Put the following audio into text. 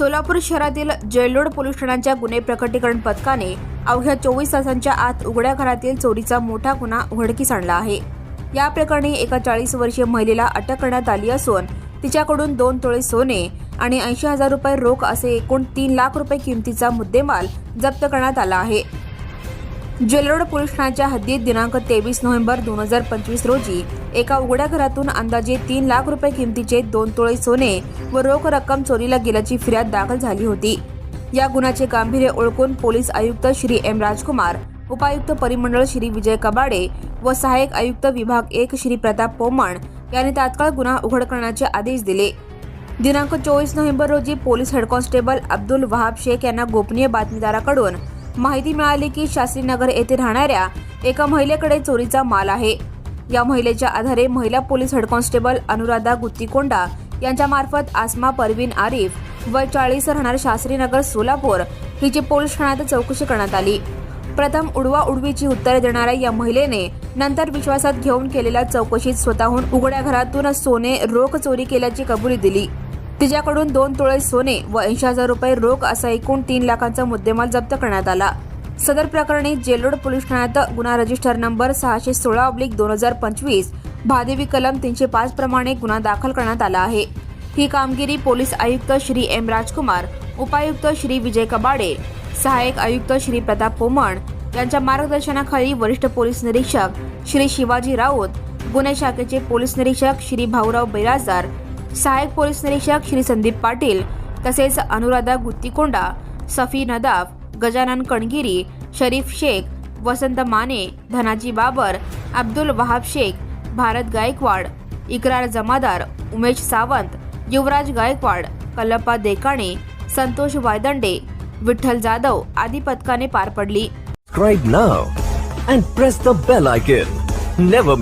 सोलापूर शहरातील जयलोड पोलीस ठाण्याच्या गुन्हे प्रकटीकरण पथकाने अवघ्या चोवीस तासांच्या आत उघड्या घरातील चोरीचा मोठा गुन्हा उघडकीस आणला आहे. या प्रकरणी एका चाळीस वर्षीय महिलेला अटक करण्यात आली असून तिच्याकडून दोन तोळे सोने आणि ऐंशी हजार रुपये रोख असे एकूण तीन लाख रुपये किमतीचा मुद्देमाल जप्त करण्यात आला आहे. जेलरोड पोलीस ठाण्याच्या हद्दीत दिनांक तेवीस नोव्हेंबर दोन हजार पंचवीस रोजी एका उघड्या घरातून अंदाजे तीन लाख रुपये किमतीचे दोन तोळे सोने व रोख रक्कम चोरीला गेल्याची फिर्याद दाखल झाली होती. या गुन्ह्याचे गांभीर्य ओळखून पोलीस आयुक्त श्री एम राजकुमार उपायुक्त परिमंडळ श्री विजय कबाडे व सहाय्यक आयुक्त विभाग एक श्री प्रताप पोमण यांनी तात्काळ गुन्हा उघड करण्याचे आदेश दिले. दिनांक चोवीस नोव्हेंबर रोजी police head constable Abdul Wahab Shaikh यांना गोपनीय बातमीदाराकडून माहिती मिळाली की शास्त्रीनगर येथे राहणाऱ्या एका महिलेकडे चोरीचा माल आहे. या महिलेच्या आधारे महिला police head constable Anuradha Guttikonda यांच्यामार्फत आसमा परवीन आरिफ व चाळीस राहणार शास्त्रीनगर सोलापूर हिची पोलीस ठाण्यात चौकशी करण्यात आली. प्रथम उडवा उडवीची उत्तरे देणाऱ्या या महिलेने नंतर विश्वासात घेऊन केलेल्या चौकशीत स्वतःहून उघड्या घरातून सोने रोख चोरी केल्याची कबुली दिली. तिच्याकडून दोन तोळे सोने व ऐंशी हजार रुपये रोख असा एकूण तीन लाखांचा मुद्देमाल जप्त करण्यात आला. सदर प्रकरणी जेलोड पोलीस ठाण्यात गुन्हा रजिस्टर नंबर सहाशे सोळा ऑब्लिक दोन हजार पंचवीस भादेवी कलम तीनशे पाच प्रमाणे गुन्हा दाखल करण्यात आला आहे. ही कामगिरी पोलीस आयुक्त श्री एम राजकुमार उपायुक्त श्री विजय कबाडे सहाय्यक आयुक्त श्री प्रताप पोमण यांच्या मार्गदर्शनाखाली वरिष्ठ पोलीस निरीक्षक श्री शिवाजी राऊत गुन्हे शाखेचे पोलीस निरीक्षक श्री भाऊराव बैराजदार सहाय्यक पोलीस निरीक्षक श्री संदीप पाटील तसेच अनुराधा गुत्तीकोंडा सफी नदाफ गजानन कणगिरी शरीफ शेख वसंत माने धनाजी बाबर अब्दुल वहाब शेख भारत गायकवाड इकरार जमादार उमेश सावंत युवराज गायकवाड कल्लप्पा देकाणे संतोष वायदंडे विठ्ठल जाधव आदी पथकाने पार पडली Subscribe now and press the bell icon. Never